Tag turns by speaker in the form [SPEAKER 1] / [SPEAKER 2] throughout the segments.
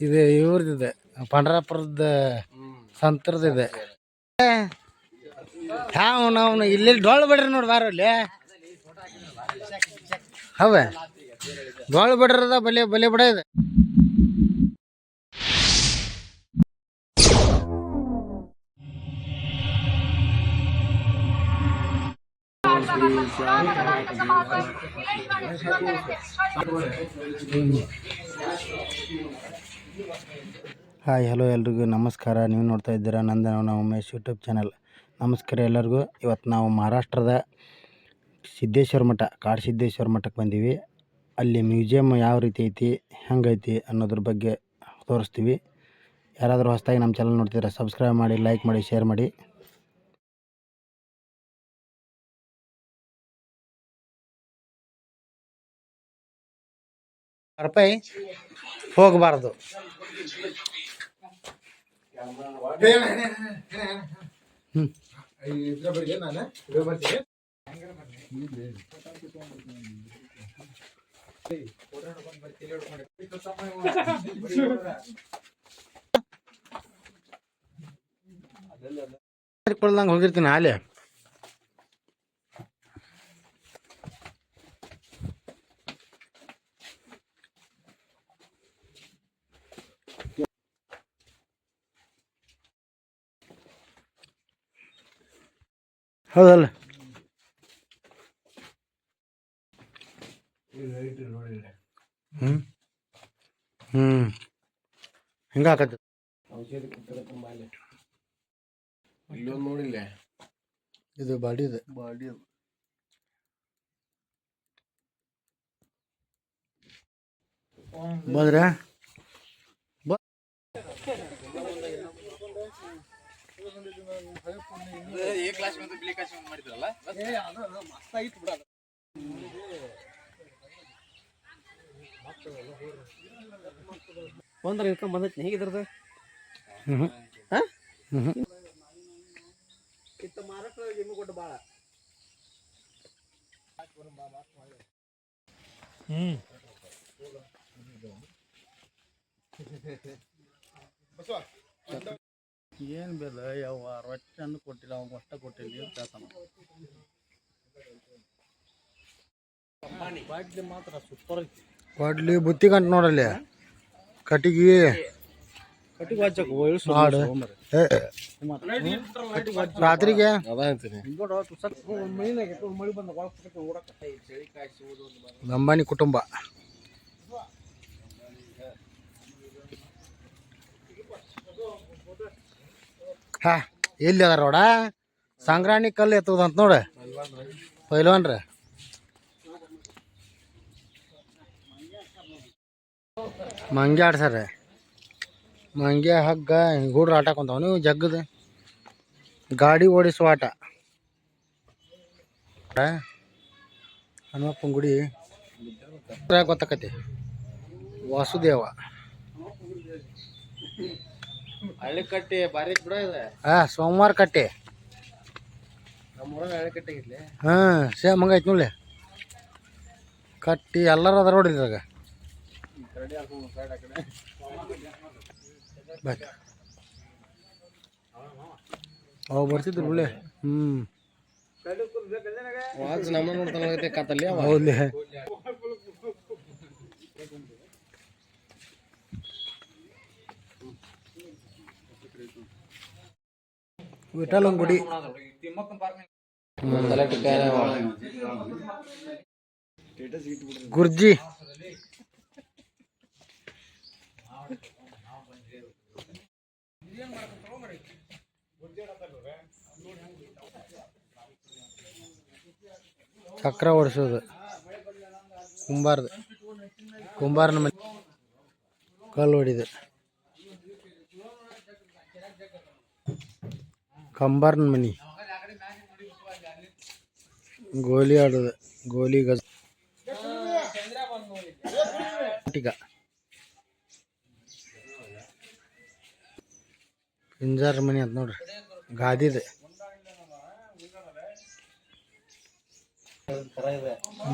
[SPEAKER 1] ಇದು ಇವ್ರದಿದೆ. ಪಂಡ್ರಾಪುರದ ಸಂತ್ರದಿದೆ ಅವನು ನಾವು ಇಲ್ಲಿ ಡೊಳ್ಳು ಬಿಡ್ರಿ ನೋಡಿ ಬಾರಲ್ಲಿ ಹೌದ? ಡೊಳ್ಳು ಬಿಡ್ರದ ಬಲೆ ಬಲೆ ಬಿಡ ಇದೆ. ಹಾಯ್, ಹಲೋ ಎಲ್ರಿಗೂ ನಮಸ್ಕಾರ. ನೀವು ನೋಡ್ತಾ ಇದ್ದೀರಾ ನಂದನವನ ಉಮೇಶ್ ಯೂಟ್ಯೂಬ್ ಚಾನಲ್. ನಮಸ್ಕಾರ ಎಲ್ಲರಿಗೂ. ಇವತ್ತು ನಾವು ಮಹಾರಾಷ್ಟ್ರದ ಸಿದ್ದೇಶ್ವರ ಮಠ ಕಾಡು ಸಿದ್ದೇಶ್ವರ ಮಠಕ್ಕೆ ಬಂದೀವಿ. ಅಲ್ಲಿ ಮ್ಯೂಸಿಯಮ್ ಯಾವ ರೀತಿ ಐತಿ, ಹೆಂಗೈತಿ ಅನ್ನೋದ್ರ ಬಗ್ಗೆ ತೋರಿಸ್ತೀವಿ. ಯಾರಾದರೂ ಹೊಸದಾಗಿ ನಮ್ಮ ಚಾನಲ್ ನೋಡ್ತಿದ್ರೆ ಸಬ್ಸ್ಕ್ರೈಬ್ ಮಾಡಿ, ಲೈಕ್ ಮಾಡಿ, ಶೇರ್ ಮಾಡಿ. ರೂಪಾಯಿ ಹೋಗಬಾರ್ದು. ಕೊಡ್ದಂಗೆ ಹೋಗಿರ್ತೀನಿ ಹಾಲೆ. ಹೌದಲ್ಲ ಹ್ಞೂ ಹ್ಞೂ ಹಿಂಗೆ ಹಾಕತ್ತೆ
[SPEAKER 2] ಔಷಧಿ ಕೊಟ್ಟರೆ ತುಂಬ ಅಲ್ಲಿ ಇಲ್ಲೊಂದು ನೋಡಿಲ್ಲ
[SPEAKER 1] ಇದು ಬಾಡಿ ಇದೆ.
[SPEAKER 2] ಬಾಡಿ
[SPEAKER 1] ಬಂದ್ರೆ
[SPEAKER 2] ಏ ಕ್ಲಾಸ್ ಬಂದು ಬಿಳಿ ಕ್ಲಾಸ್ ಬಂದು ಮಾಡಿದ್ರಲ್ಲ? ಮಸ್ತ್ ಆಗಿತ್ತು ಬಿಡ ಒಂದ್ರ ಇನ್ಕಮ್ ಬಂದೈತಿ ಹೇಗಿದ್ರದ
[SPEAKER 1] ಹ್ಞೂ ಹ್ಞೂ
[SPEAKER 2] ಇತ್ತ ಮಾರಾಟ ಎಮ್ಮೆ ಕೊಟ್ಟು ಭಾಳ
[SPEAKER 1] ಏನು ಬೇದ ಯಾವ ರೊಟ್ಟನ್ನು ಕೊಟ್ಟಿಲ್ಲ ಅವಾಗ ಅಷ್ಟ ಕೊಟ್ಟಿಲ್ಲ ಕೆಲಸ ಹೇಳ್ತಾನ ಮಾತ್ರ ಸೂಪರ್ ಕೊಡ್ಲಿ ಬುತ್ತಿ ಗಂಟು ನೋಡಲ್ಲಿ. ಕಟ್ಟಿಗೆ.
[SPEAKER 2] ಕಟ್ಟಿಗೆ ಹಚ್ಚಕ್ಕೆ
[SPEAKER 1] ಹಾಡು ರಾತ್ರಿಗೆ? ಅಂಬಾನಿ ಕುಟುಂಬ. ಹಾ, ಎಲ್ಲಿ ಅದಾರ ನೋಡ? ಸಂಗ್ರಾಣಿ ಕಲ್ಲು ಎತ್ತುದಂತ ನೋಡ. ಪೈಲ್ವಾನ್ರ. ಮಂಗ್ಯ ಆಡ್ಸಾರ ಮಂಗ್ಯ, ಹಗ್ಗ ಹುಡ್ರು ಆಟ ಕುಂತಾವ. ನೀವು ಜಗ್ಗದ. ಗಾಡಿ ಓಡಿಸುವ ಆಟ? ಹನುಮಪ್ಪನ ಗುಡಿ ಗೊತ್ತಾಕತಿ. ವಾಸುದೇವ.
[SPEAKER 2] ಹಳ್ಳಿ ಕಟ್ಟಿ ಭಾರಿ ಐತ್ ಬಿಡ ಇದೆ.
[SPEAKER 1] ಆ ಸೋಮವಾರ ಕಟ್ಟೆ.
[SPEAKER 2] ನಮ್ಮ ಊರಾಗ ಹಳ್ಳಿ ಕಟ್ಟಿ
[SPEAKER 1] ಹಾಂ ಸೇಮ್ ಹಂಗೈತಿ ನೋಡಿ ಕಟ್ಟಿ ಎಲ್ಲರೂ ಅದಾರ ನೋಡಿ ಇದ್ರಾಗ. ಬಾಯ್ ಅವು ಬರ್ತಿದ್ರು ಬಿಳೆ ಹ್ಞೂ
[SPEAKER 2] ನಮ್ಮ ನೋಡ್ತಾನೆ ಕತ್ತಲ್ಲಿ
[SPEAKER 1] ಹೌದ್ಲೆ. ವಿಠಲನ್ ಗುಡಿ
[SPEAKER 2] ತಲೆ ಟಿಕ್ಕಾನೆ ಅವ.
[SPEAKER 1] ಗುರ್ಜಿ ಚಕ್ರ ಓಡಿಸೋದು ಕುಂಬಾರ್ದು ಕುಂಬಾರನ ಮನೆ ಕಲ್ಲು ಹೊಡಿದು ಕಂಬಾರನ ಮನಿ. ಗೋಲಿ ಆಡೋದು, ಗೋಲಿ ಗಜ ಪಿಂಜಾರ ಮನಿ ಅಂತ ನೋಡ್ರಿ, ಗಾದಿದೆ.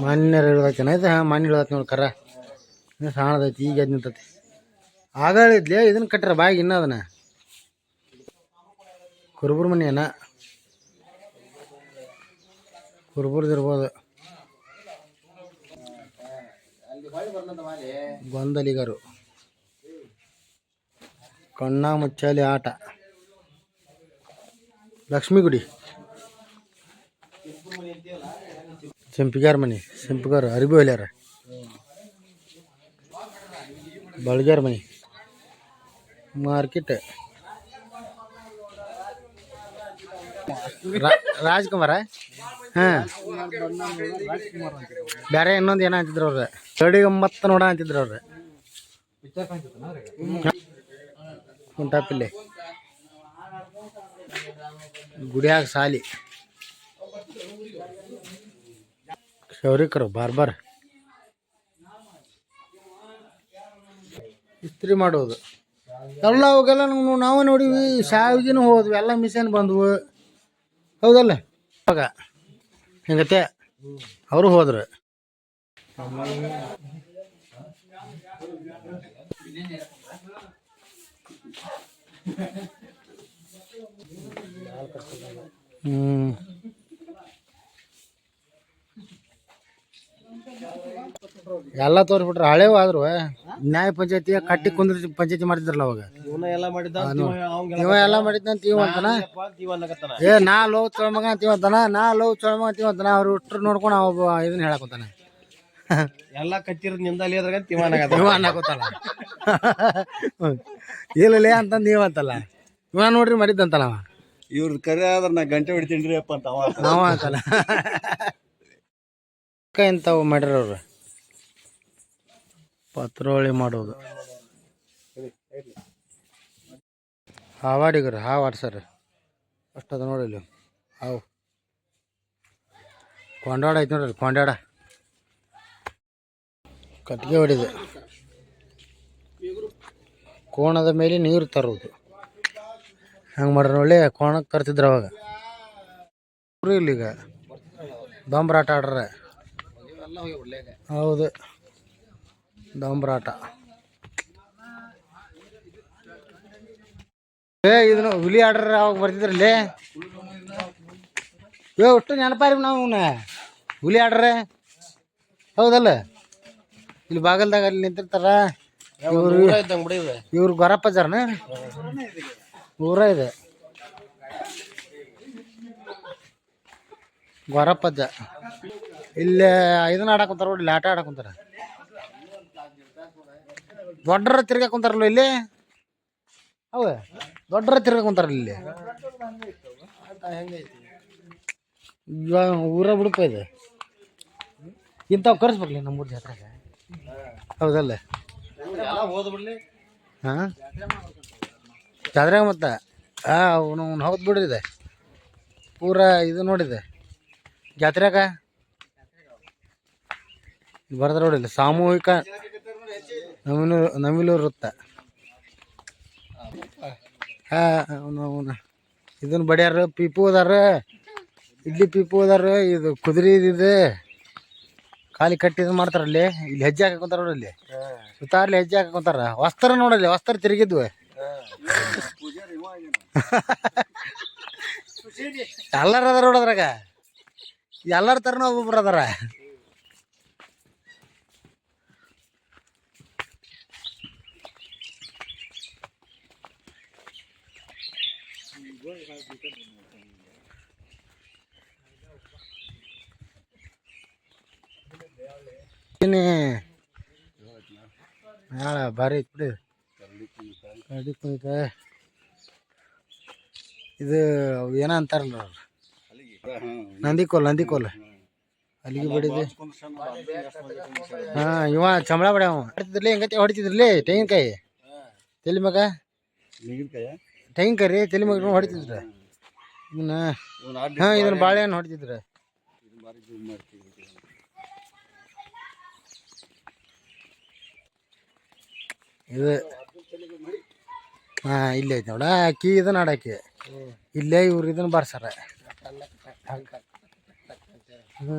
[SPEAKER 1] ಮಾನ್ಯರ ಇಳ್ದೈತೇನ ಇದು ಹಾಂ, ಮಾನ್ಯ ಇಳ್ದೈತಿ ನೋಡಿ ಕರ. ಸಾಣದೈತಿ ಈಗ ಎದ್ದು ನಿಂತೈತಿ ಆಗಳಿದ್ಲೇ ಇದನ್ನ ಕಟ್ಟಾರ ಬಾಯಿಗೆ ಇನ್ನ ಅದನ್ನ. ಕುರುಬುರ ಮನೆ ಏನ ಕುರುಬುರ್ದು ಇರ್ಬೋದು ಗೊಂದಲಿಗರು ಕಣ್ಣ ಮುಚ್ಚಾಲಿ ಆಟ ಲಕ್ಷ್ಮೀಗುಡಿ ಸಿಂಪಿಗಾರ ಮನೆ ಸಿಂಪಿಗಾರ ಅರಿಬಿ ಹೊಲ್ಯಾರ ಬಳಗ್ಯಾರ ಮನೆ ಮಾರ್ಕೆಟ್ ರಾಜ್ಕುಮಾರ? ಹಾಂ. ಬೇರೆ ಇನ್ನೊಂದು ಏನೋ ಅಂತಿದ್ರು ಅವ್ರ ಚಡಿ ಮತ್ತೆ ನೋಡ ಅಂತಿದ್ರು ಅವ್ರ ಕುಂಟಾಪಿಲ್ಲೆ. ಗುಡಿಯಾಗ ಸಾಲಿ. ಶೌರಿಕರು ಬಾರ್ಬರ್. ಇಸ್ತ್ರಿ ಮಾಡೋದು ಎಲ್ಲ ಅವಾಗೆಲ್ಲ ನಾವು ನೋಡಿವಿ ಸಾವಿಗೆನೂ ಹೋದ್ವಿ, ಎಲ್ಲ ಮಿಷನ್ ಬಂದವು. ಹೌದಲ್ಲ? ಅವಾಗ ಹೆಂಗತ್ತೆ? ಅವರು ಹೋದ್ರು. ಹ್ಮ್. ಎಲ್ಲ ತೋರಿಸ್ಬಿಟ್ರೆ. ಹಳೇವು ಆದ್ರು. ನ್ಯಾಯ ಪಂಚಾಯತಿ ಕಟ್ಟಿ ಕುಂದ್ರ ಪಂಚಾಯತಿ ಮಾಡಿದ್ರಲ್ಲ ಅವಾಗ.
[SPEAKER 2] ಇವನ ಎಲ್ಲ ಮಾಡಿದ
[SPEAKER 1] ಇವ ಎಲ್ಲ ಮಾಡಿದ್ನಂತ ಇವ ಅಂತಾನ? ಏ ನಾ ಲವ್ ಚೊಳಮಗ ಅಂತೀವ ಅಂತಾನ? ನಾ ಲವ್ ಚೊಳಮಗ ಅಂತೀವ ಅಂತಾನ? ಅವ್ರು ಇಟ್ರು ನೋಡ್ಕೊಂಡು ಅವ ಇದನ್ನ ಹೇಳಕಂತಾನ
[SPEAKER 2] ಎಲ್ಲ ಕಚ್ಚಿರೋದ್ ನಿಮ್ದಲ್ಲಿ ಅದ್ರಾಗ ತಿವಾನ
[SPEAKER 1] ಇವ ಅನ್ನಕೋತಲ್ಲ ಇಲ್ಲ ಅಂತಂದು ಇವ ಅಂತಲ್ಲ. ಇವ ನೋಡ್ರಿ ಮಾಡಿದ್ದಂತಲ್ಲ ಅವ.
[SPEAKER 2] ಇವ್ರದ್ದು ಕರೆ ಆದ್ರ ನಾ ಗಂಟೆ ಹೊಡಿತೀನಿ ಅಪ್ಪ ಅಂತ ಅವ.
[SPEAKER 1] ನಾವ ಅಂತಲ್ಲ. ಇಂಥವು ಮಾಡ್ಯಾರ ಅವ್ರು ಪತ್ರೋಳಿ ಮಾಡೋದು. ಹಾವಾಡಿಗರು ಹಾವು ಸರ್. ಅಷ್ಟದ ನೋಡಿ ಇಲ್ಲಿ ಹಾವು. ಕೊಂಡಾಡ ಐತೆ ನೋಡ್ರಿ, ಕೊಂಡಾಡ. ಕಟ್ಟಿಗೆ ಹೊಡಿದೆ. ಕೋಣದ ಮೇಲೆ ನೀರು ತರೋದು ಹಂಗೆ ಮಾಡ್ರಿ ಒಳ್ಳೆ ಕೋಣಕ್ಕೆ ತರ್ತಿದ್ರು ಅವಾಗ. ಇಲ್ಲಿಗ. ದೊಂಬ್ರಾಟ ಆಡ್ರ. ಹೌದು. ದೊಂಬ್ರಾಟ ಏ ಇದನ್ನು ಹುಲಿ ಆಡ್ರ ಅವಾಗ ಬರ್ತಿದ್ರಲ್ಲಿ ಏ ಅಷ್ಟು ನೆನಪಾರಿ ನಾವು ಹುಲಿ ಆಡ್ರೆ. ಹೌದಲ್ಲ? ಇಲ್ಲಿ ಬಾಗಲ್ದಾಗ ಅಲ್ಲಿ ನಿಂತಿರ್ತಾರ. ಇವ್ರು
[SPEAKER 2] ಗೊರಪ್ಪ
[SPEAKER 1] ಇವ್ರು. ಗೊರಪ್ಪಜಾರನ ಊರ ಇದೆ. ಗೊರಪ್ಪಜ್ಜ ಇಲ್ಲೇ ಇದನ್ನ ಆಡಕ್ ಕುಂತಾರ ನೋಡಿ ಲಾಟ ಆಟ ಕುಂತಾರ. ದೊಡ್ಡರ ತಿರ್ಗಾ ಕುಂತಾರಲ್ಲ ಇಲ್ಲಿ? ಅವ ದೊಡ್ಡರ ತಿರ್ಗಾ ಕುಂತಾರಲ್ಲ ಇಲ್ಲಿ? ಇವಾಗ ಊರ ಬಿಡಪ್ಪ ಇದೆ. ಇಂಥವು ಕರ್ಸ್ಬೇಕಲ್ಲ ನಮ್ಮೂರ ಜಾತ್ರೆಗೆ. ಹೌದಲ್ಲ?
[SPEAKER 2] ಮತ್ತ
[SPEAKER 1] ಹಾಂ? ಜಾತ್ರೆಗೆ ಮತ್ತೆ? ಹಾಂ ಅವನು ಹೌದು ಬಿಡ್ರಿದೆ ಪೂರ ಇದು ನೋಡಿದೆ. ಜಾತ್ರೆಗ? ಬರ್ದ ನೋಡಿಲ್ಲ, ಸಾಮೂಹಿಕ ನವಿಲೂರು ನವಿಲು ವೃತ್ತ. ಹಾಂ, ಅವನ ಇದನ್ನ ಬಡಿಯಾರ, ಪೀಪು ಅದಾರ. ಇಡ್ಲಿ ಪೀಪು ಅದಾರ, ಇದು ಕುದುರೆ ಇದೆ ಖಾಲಿ ಇದು ಮಾಡ್ತಾರಲ್ಲಿ ಇಲ್ಲಿ ಹೆಜ್ಜೆ ಹಾಕೊಂತಾರ ನೋಡಲ್ಲಿ ಸುತ್ತಾರ್ಲಿ ಹೆಜ್ಜೆ ಹಾಕೊಂತಾರ ವಸ್ತ್ರ ನೋಡಲ್ಲಿ ವಸ್ತ್ರ ತಿರುಗಿದ್ವು. ಎಲ್ಲರ ಅದಾರ ನೋಡದ್ರಾಗ ಎಲ್ಲರ ತರನ ಒಬ್ಬೊಬ್ರು ಅದಾರ. ನಾಳೆ ಭಾರಿ ಐತಿ ಬಿಡಿ. ಗಾಡಿ ಕುಣಿತ. ಇದು ಏನೋ ಅಂತಾರಲ್ಲ ನಂದಿಕೋಲ್ ನಂದಿಕೋಲ್. ಅಲ್ಲಿಗೆ ಬಿಡಿದೆ. ಹಾಂ, ಇವ ಚಂಬಳ ಬಡ ಹೊಡಿತಿದ್ರಲಿ ಹೆಂಗತಿ ಹೊಡಿತಿದ್ರಲಿ ತೆಂಗಿನಕಾಯಿ? ತೆಲಿ ಮಗ? ತೆಂಗಿನಕಾಯಿ ರೀ, ತಲೆ ಮಗ ಹೊಡಿತಿದ್ರ. ಇದನ್ನ ಹಾಂ, ಇದನ್ನ ಬಾಳೆಹಣ್ಣು ಹೊಡಿತಿದ್ರ. ಇದು ಹಾಂ ಇಲ್ಲೇ ಐತೆ ನೋಡ. ಅಕ್ಕಿ ಇದನ್ನ ಆಡಾಕಿ ಇಲ್ಲೇ ಇವ್ರು ಇದನ್ನ ಬಾರ್ಸಾರ. ಹ್ಞೂ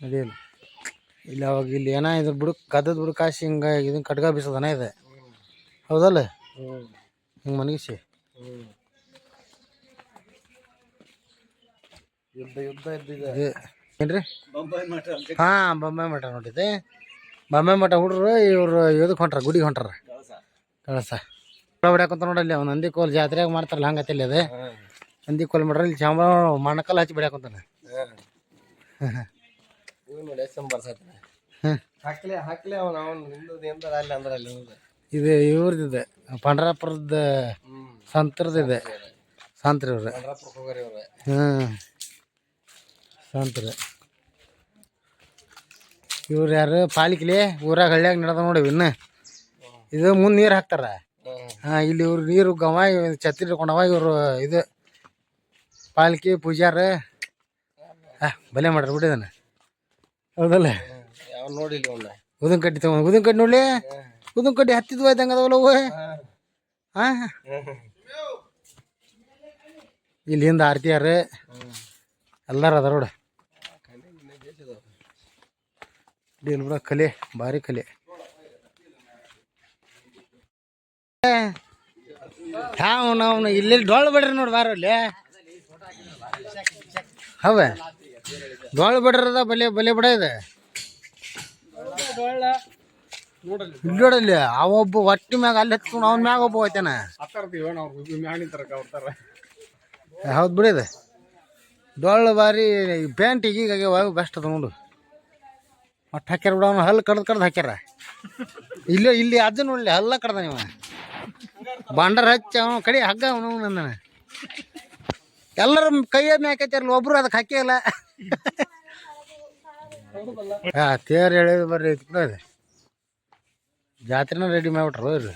[SPEAKER 1] ಅದೇನು ಇಲ್ಲಿ ಅವಾಗ ಇಲ್ಲಿ ಏನ ಇದ್ರ ಬಿಡು ಕದ್ದದ ಬಿಡು ಕಾಸಿ ಹಿಂಗ ಇದನ್ನ ಕಟ್ಗ ಬೀಸೋದನ ಇದೆ. ಹೌದಲ್ಲ? ಹಿಂಗೆ ಮನಗಿಸಿ.
[SPEAKER 2] ಯುದ್ಧ ಯುದ್ಧ ಇದ್ದಿದೆ
[SPEAKER 1] ಇದು ಏನ್ರಿ?
[SPEAKER 2] ಬೊಂಬಾಯಿ ಮಠ
[SPEAKER 1] ಹಾಂ ಬೊಂಬೆ ಮಠ ನೋಡಿದೆ ಬೊಂಬೆ ಮಠ ಹುಡ್ರು ಇವ್ರು ಇದಕ್ಕೆ ಹೊಂಟ್ರ ಗುಡಿಗೆ ಹೊಂಟ್ರ.
[SPEAKER 2] ಕಳಸ.
[SPEAKER 1] ಬಿಡಾಕಂತ ನೋಡಲ್ಲಿ ಅವ್ನು ನಂದಿ ಕೋಲ್ ಜಾತ್ರೆಯಾಗ ಮಾಡ್ತಾರಲ್ಲ ಹಂಗತ್ತಿಲ್ಲ ಅದೇ. ನಂದಿ ಕೋಲ್ ಮಾಡ್ರ ಇಲ್ಲಿ ಚಾಮ ಮಣಕಲ್ ಹಚ್ಚಿ
[SPEAKER 2] ಬಿಡಾಕಂತಾನ
[SPEAKER 1] ಇದು ಇವ್ರದ್ದು ಪಂಡ್ರಾಪುರದ ಸಂತ್ರದ್ದು. ಇದೆ ಸಂತ್ರ ಇವ್ರು. ಹ್ಮ್. ಸಂತ್ರ ಇವ್ರು ಯಾರು? ಪಾಲಿಕಿಲಿ ಊರಾಗ ಹಳ್ಳಿಯಾಗ ನಡೆದ ನೋಡಿ ಇನ್ನು. ಇದು ಮುಂದೆ ನೀರು ಹಾಕ್ತಾರ. ಹಾಂ, ಇಲ್ಲಿ ಇವ್ರು ನೀರು ಗವ ಛತ್ರಿ ಹಿಡ್ಕೊಂಡವ ಇವರು ಇದು ಪಾಲ್ಕಿ ಪೂಜಾರ. ಹಾಂ, ಬಲೆ ಮಾಡ್ರಿ ಬಿಡಿದಾನೆ ಹೌದಲ್ಲ?
[SPEAKER 2] ಯಾವ ನೋಡಿಲ್ಲ
[SPEAKER 1] ಉದನ್ ಕಡ್ಡಿ ತಗೊಂಡು ಉದನ್ ಕಡ್ಡಿ ನೋಡ್ಲಿ? ಉದನ್ ಕಡ್ಡಿ ಹತ್ತಿದ್ವ ಆಯ್ತಂಗ ಅದವಲ್ಲ ಅವು ಹಾಂ? ಇಲ್ಲಿ ಹಿಂದೆ ಆರ್ತಿಯಾರ. ಎಲ್ಲಾರು ಅದ ಇಲ್ಲಿ ಬಿಡ ಕಲೆ, ಭಾರಿ ಕಲೆ. ನಾವು ಇಲ್ಲಿ ಡೊಳ್ಳು ಬಿಡ್ರಿ ನೋಡಿ ಬಾರ ಅಲ್ಲಿ. ಹವ ಡೊಳ್ಳು ಬಿಡ್ರದ ಬಲೆ ಬಲೆ ಬಿಡ ಇದೆ. ಇಲ್ಲಿ ನೋಡಲ್ಲಿ ಅವೊಬ್ಬ ಹೊಟ್ಟಿ ಮ್ಯಾಗ ಅಲ್ಲಿ ಹತ್ಕೊಂಡು ಅವನ ಮ್ಯಾಗ ಒಬ್ಬ ಹೋಯ್ತಾನ ಹೌದು ಬಿಡಿದೆ ಡೊಳ್ಳು ಬಾರಿ ಪ್ಯಾಂಟ್ ಈಗ ಬೆಸ್ಟ್ ಅದ ನೋಡು. ಒಟ್ಟು ಹಾಕ್ಯಾರ ಬಿಡ, ಅವ್ನು ಹಲ್ಲು ಕಡ್ದು ಕಡ್ದು ಹಾಕ್ಯಾರ. ಇಲ್ಲೇ, ಇಲ್ಲಿ ಅದನ್ನ ನೋಡ್ಲಿ ಹಲ್ಲ ಕಡ್ದ ನೀವು. ಬಾಂಡರ್ ಹಚ್ಚಿ ಅವನು ಕಡೆ ಹಗ್ಗ ಅವನು ನನ್ನ ಎಲ್ಲರ ಕೈಯ ಮ್ಯಾಕೈತಾರಲ್ಲ ಒಬ್ರು ಅದಕ್ಕೆ ಹಾಕಿಯಲ್ಲ ಹಾ ತೇರು ಹೇಳಿದ್ ಬರ್ರಿ ಜಾತ್ರೆನ ರೆಡಿ ಮಾಡ್ಬಿಟ್ರು ಇವ್ರು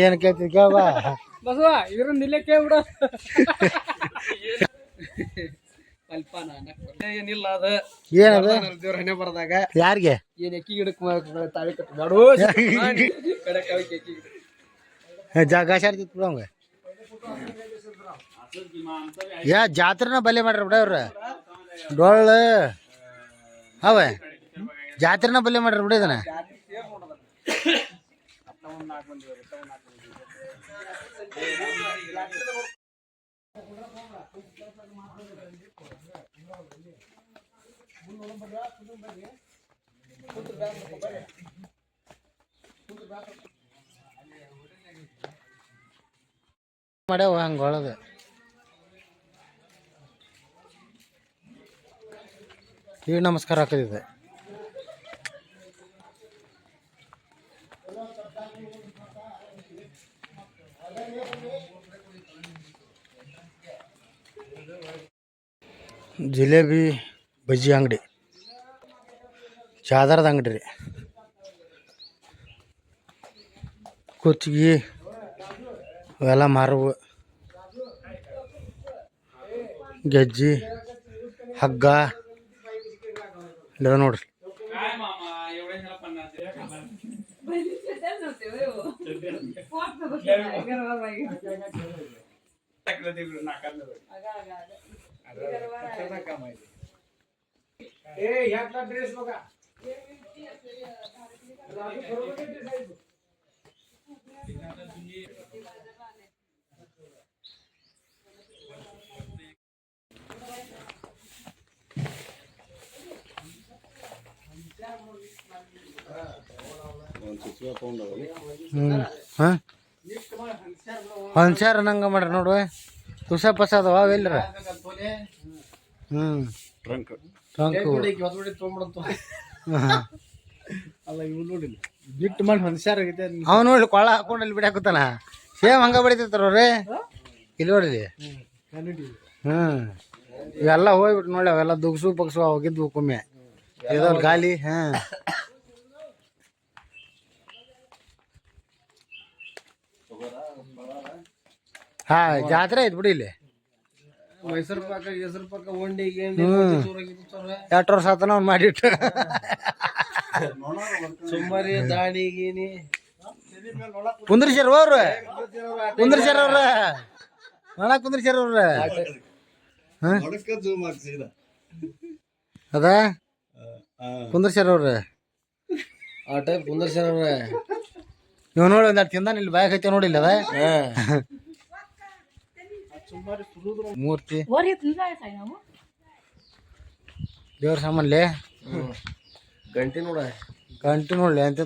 [SPEAKER 1] ಏನು ಕೇಳ್ತಿದ್ ಕೇಳ್ಬಾ
[SPEAKER 2] ಬಸವ ಇವ್ರನ್ನ ಇಲ್ಲೇ ಕೇಳ್ಬಿಡ ಏನಿಲ್ಲ ಅದ?
[SPEAKER 1] ಏನದು
[SPEAKER 2] ದೇವ್ರ ಹಣೆ ಬರದಾಗ
[SPEAKER 1] ಯಾರಿಗೆ
[SPEAKER 2] ಏನ್ ಎಕ್ಕಿ ಗಿಡಕ್ ತಾಳಿ ಕಟ್ಟು
[SPEAKER 1] ಜಾಗ ಶಾರ್ತಿತ್ತು ಬಿಡ ಅವಂಗ? ಯಾ ಜಾತ್ರೆನ ಬಲೆ ಮಾಡ್ರಿ ಬಿಡ ಅವ್ರ. ಡೊಳ್ಳು. ಅವ. ಜಾತ್ರೆನ ಬಲೆ ಮಾಡ್ರಿ ಬಿಡಿ ಇದನ್ನ. ಮಾಡ್ಯಾವ ಹಂಗೆ ಒಳಗೆ ಈ ನಮಸ್ಕಾರ ಹಾಕಿದೆ ಜಿಲೇಬಿ ಬಜ್ಜಿ ಅಂಗಡಿ. ಚಾದರದ ಅಂಗಡಿ ರೀ. ಕುಚ್ಚಿಗೆ ಅವೆಲ್ಲ ಮಾರವು. ಗೆಜ್ಜಿ ಹಗ್ಗ.
[SPEAKER 2] లేదా నోడ్స్ ड्रेस बघा
[SPEAKER 1] ಹ್ಞೂ ಹಾಂ? ನಂಗೆ ಮಾಡ್ರಿ ನೋಡು ತುಸ ಪಸ ಅದಾವ ಹ್ಞೂ
[SPEAKER 2] ಟ್ರಂಕ್.
[SPEAKER 1] ಟ್ರಂಕು.
[SPEAKER 2] ತೊಗೊಂಡ್ಬಿಡಂತ
[SPEAKER 1] ಹಾಂ.
[SPEAKER 2] ಅಲ್ಲ ಇವ್ ನೋಡಿಲ್ಲ ಬಿಟ್ಟು ಮಾಡಿ ಹೊನ್ಸಾರ ಆಗೈತೆ
[SPEAKER 1] ಅವ ನೋಡಿ ಕೊಳ್ಳ ಹಾಕೊಂಡು ಅಲ್ಲಿ ಬಿಡಾಕತ್ತಾನ ಸೇಮ್ ಹಂಗ ಬಡಿತಿರ್ತಾರ ಅವ್ರಿ ಇಲ್ಲಿ ನೋಡಿಲಿ ಹ್ಞೂ ಇವೆಲ್ಲ ಹೋಗ್ಬಿಟ್ಟು ನೋಡಿ ಅವೆಲ್ಲ ದುಗ್ಸು ಪಗ್ಸು ಹೋಗಿದ್ವು ಕೊಮ್ಮೆ ಗಾಲಿ ಹಾಂ ಹಾಂ ಜಾತ್ರೆ ಐತ್ ಬಿಡಿ ಇಲ್ಲಿ.
[SPEAKER 2] ಮೈಸೂರು ಪಾಕ ಹೆಸರು ಪಾಕ ಉಂಡಿ ಗಿಂಡಿ
[SPEAKER 1] ಎಷ್ಟು ವರ್ಷ ಆತನ ಅವ್ನು ಮಾಡಿಟ್ಟು.
[SPEAKER 2] ಸುಮ್ಮರಿ ದಾಣಿ ಗೀನಿ
[SPEAKER 1] ಕುಂದ್ರಿಸ್ಯಾರ ಅವ್ರು? ಕುಂದ್ರಿಸ್ಯಾರ ಅವ್ರ? ನೋಡ ಕುಂದ್ರಿಸ್ಯಾರ ಅವ್ರ? ಅದ? ಕುಂದ್ರಿಸ್ಯಾರ ಅವ್ರ?
[SPEAKER 2] ಆ ಟೈಪ್ ಕುಂದರ್ಸ್ಯಾರ
[SPEAKER 1] ಇವ್ ನೋಡಿ ಒಂದ್ ತಿಂದಾನ ಇಲ್ಲಿ ಬಾಯ್ ಐತೆ ನೋಡಿಲ್ಲ ಅದ. ಮೂರ್ತಿ. ದೇವ್ರ ಸಾಮಾನ್ಲೆ?
[SPEAKER 2] ಗಂಟಿ ನೋಡ.
[SPEAKER 1] ಗಂಟೆ ನೋಡ್ಲಿ ಅಂತ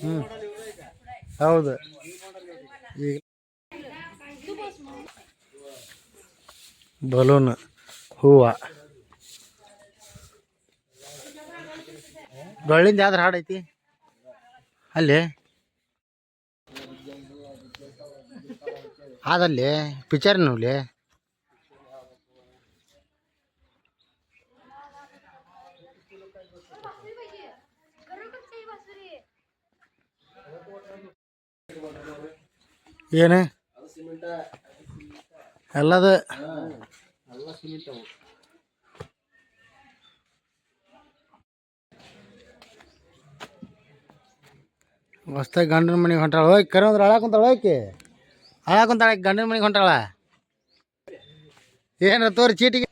[SPEAKER 1] ಹ್ಮ್. ಹೌದು. ಈಗ ಬಲೂನ್ ಹೂವ. ಡೊಳ್ಳಿಂದ ಯಾವ್ದಾರ ಹಾಡು ಐತಿ? ಅಲ್ಲಿ? ಅದಲ್ಲಿ ಪಿಕ್ಚರ್ ನೋಡ್ಲಿ ಏನು? ಎಲ್ಲದ ಹೊಸ್ದಾಗಿ ಗಂಡನ ಮನೆಗೆ ಹೊಂಟಾಳ ಹೋಗಿ ಕರೆ ಅಂದ್ರೆ ಅಳಾಕ್ ಕುಂತಾಳ ಹೋಗಿ ಅಳಾಕ್ ಕುಂತಾಳ ಆಕಿ ಗಂಡನ ಮನೆಗೆ ಹೊಂಟಾಳ ಏನು ತೋರಿ ಚೀಟಿಗೆ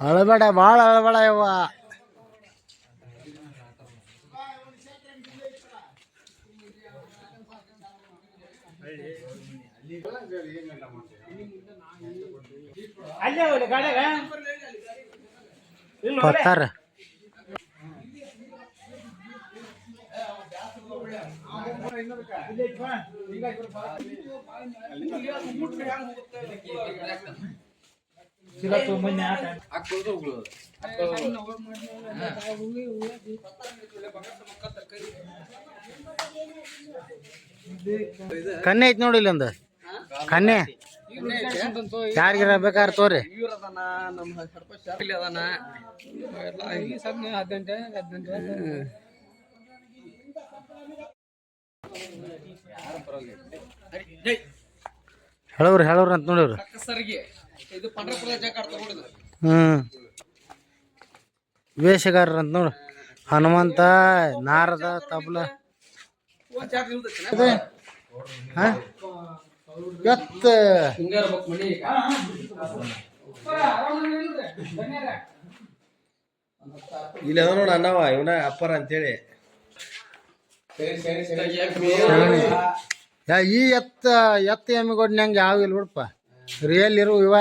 [SPEAKER 1] ಅಳಬೇಡ ಭಾಳ ಅಳಬೇಡ ಯವ್ವ ಪತ್ತಾರ ಕನ್ನೆ ಐತಿ ನೋಡಿ ಇಲ್ಲೊಂದು. ಕನ್ನೆ ಯಾರಿಗಿರ ಬೇಕಾದ್ರೆ ತೋರಿ? ಹೇಳವ್ರಿ ಹೇಳವ್ರಿ ಅಂತ ನೋಡಿವ್ರಿ ಹ್ಮ್. ವೇಷಗಾರರು ಅಂತ ನೋಡು. ಹನುಮಂತ ನಾರದ ತಬಲ. ಹಾ? ಎತ್ತ
[SPEAKER 2] ಇಲ್ಲ ನೋಡ ಅನ್ನವ ಇವನ ಅಪ್ಪರ ಅಂತೇಳಿ.
[SPEAKER 1] ಯಾ ಈ ಎತ್ತ ಎತ್ತ ಎಮ್ಮಿಗೊಡ್ನಂಗೆ ಯಾವ ಇಲ್ಲ ಬಿಡಪ್ಪ. ರಿಯಲ್ ಇರು ಇವ.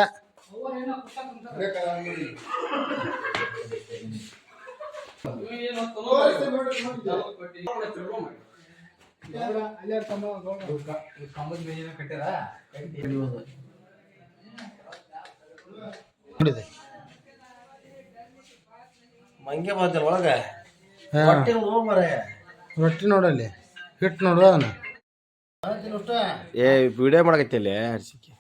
[SPEAKER 1] ನೋಡಿದೆ.
[SPEAKER 2] ಮಂಗೆ ಬಂದಿಲ್ಲ ಒಳಗ. ಹೊಟ್ಟೆ.
[SPEAKER 1] ರೊಟ್ಟಿ ನೋಡಲ್ಲಿ ಹಿಟ್ಟು ನೋಡು ಅದನ್ನ.
[SPEAKER 2] ಏ ವಿಡಿಯೋ ಮಾಡಕತ್ತಿಲ್ಲ ಹರ್ಸಿಕೆ